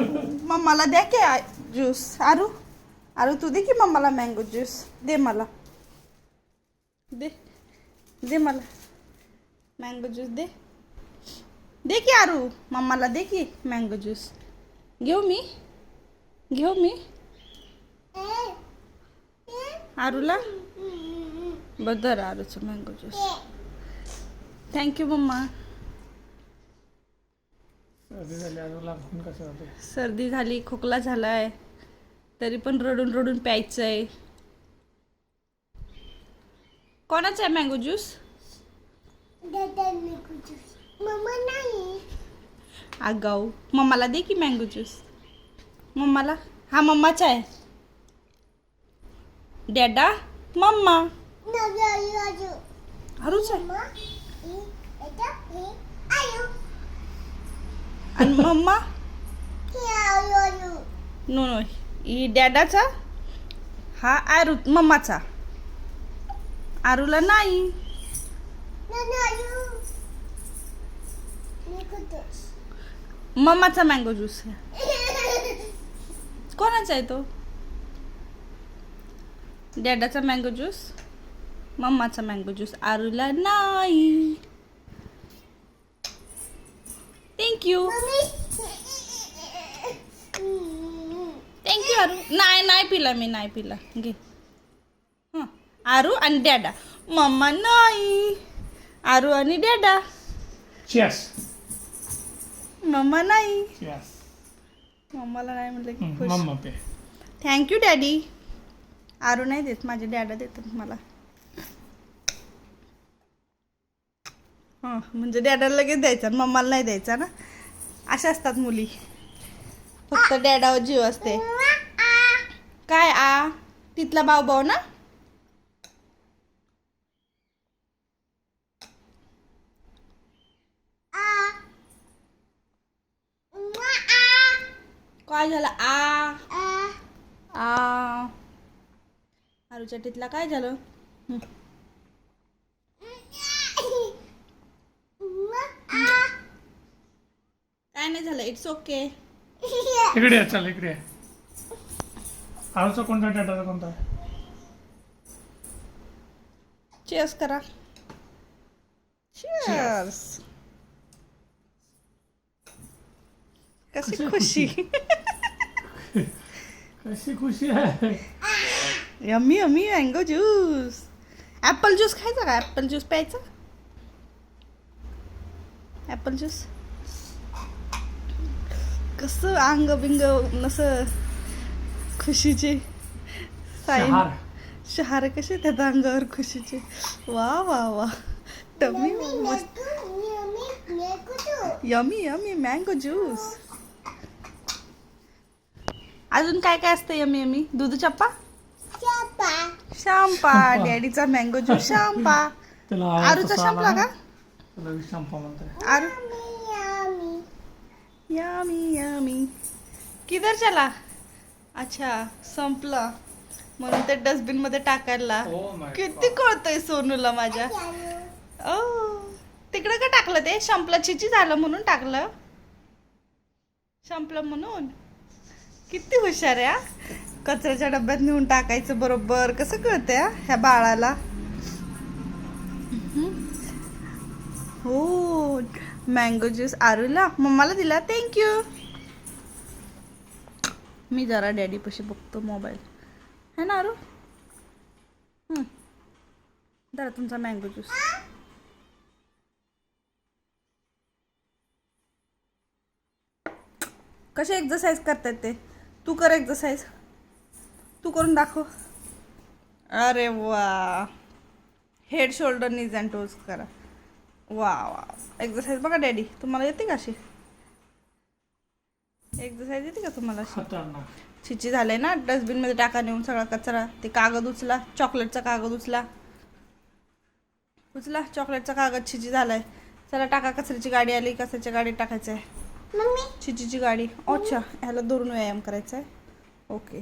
मम्माला द्या की ज्यूस आरू आरू तू दे की मम्माला मँगो ज्यूस दे मला दे दे मला मँगो ज्यूस दे दे की आरू मम्माला दे की मँगो ज्यूस घेऊ मी घेऊ मी आरूला बदर आरूचं मँगो ज्यूस थँक्यू मम्मा सर्दी झाली कसं सर्दी झाली खोकला झालाय. तरी पण रडून रडून प्यायचं आहे कोणाचा आहे मँगो ज्यूस मम्मा नाही आगाऊ. मम्माला दे की मँगो ज्यूस मम्माला? हा मम्माचा आहे. डॅडा? मम्मा? हरूच आहे. आणि मम्मा? नो नो ही डॅडाचा? हा आरू मम्माचा. आरूला नाही. मम्माचा मँगो ज्यूस कोणाचा आहे तो? डॅडाचा मँगो ज्यूस मम्माचा मँगो ज्यूस आरूला नाही. थँक्यू थँक्यू आरू नाही नाही पिला मी नाही पिला घे हं आरू आणि डॅडा मम्मा नाही आरू आणि डॅडा चेस मम्मा नाही मम्माला नाही म्हटलं की खुश. मम्मा पे. थँक्यू डॅडी आरू नाही देत माझे डॅडा देतात मला. हां म्हणजे डॅडाला लगेच द्यायचा आणि मम्माला नाही द्यायचा ना? अशा असतात मुली. फक्त डॅडावर जीव असते. काय आ? तिथला भाऊ भाऊ ना काय झालं? आ. आ. आरूच्या टीतला काय झालं हं. काय नाही झालं इट्स ओके इकडे चल इकडे ये. आरूचा कोणता डेटाचा कोणता? आहे चेअर्स करा चेअर्स कशी कशी खुशी. कशी खुशी आहे. Yummy yummy mango juice apple juice खायचा का? ॲपल ज्यूस प्यायचा? ॲपल ज्यूस कसं अंग बिंग असं खुशीचे. साईन शहार. शहारे कसे येतात अंगावर खुशीचे? वा वा वा. टमी मस्त यमी यमी मँगो ज्यूस. अजून काय काय असतं यमी यमी? दूध चप्पा? शांपा डॅडीचा मँगो ज्यूस शांपा आरूचा आला का? आरू यमी यमी किधर चला अच्छा संपला. म्हणून ते डस्टबिनमध्ये टाकायला. Oh किती कळतंय सोनूला माझ्या. ओ तिकडं का टाकलं ते? संपलं. चिची झालं म्हणून टाकलं. संपलं म्हणून. किती हुशार आहे हा. कचऱ्याच्या डब्यात नेऊन टाकायचं बरोबर. कसं कळतंय हा, ह्या बाळाला. हो मँगो ज्यूस आरूला. मम्माला दिला. थँक्यू मी जरा डॅडी पशी बघतो मोबाईल है ना आरू? जरा तुमचा मँगो ज्यूस कसे एक्झरसाईज करतात ते? तू कर एक्झरसाईज तू करून दाखव. अरे वा. Head shoulder knees and toes करा. वा वा एक्झरसाईज बघा डॅडी तुम्हाला येते का अशी? एक्झरसाईज येते का तुम्हाला छिची झालंय ना? डस्टबिनमध्ये टाका नेऊन सगळा कचरा. ते कागद उचला. चॉकलेटचा कागद उचला. उचला. चॉकलेटचा कागद छिची झालाय. चला टाका. कचऱ्याची गाडी आली. कचऱ्याच्या गाडीत टाकायचं आहे मम्मी. छिचीची गाडी. अच्छा ह्याला धरून व्यायाम करायचा आहे ओके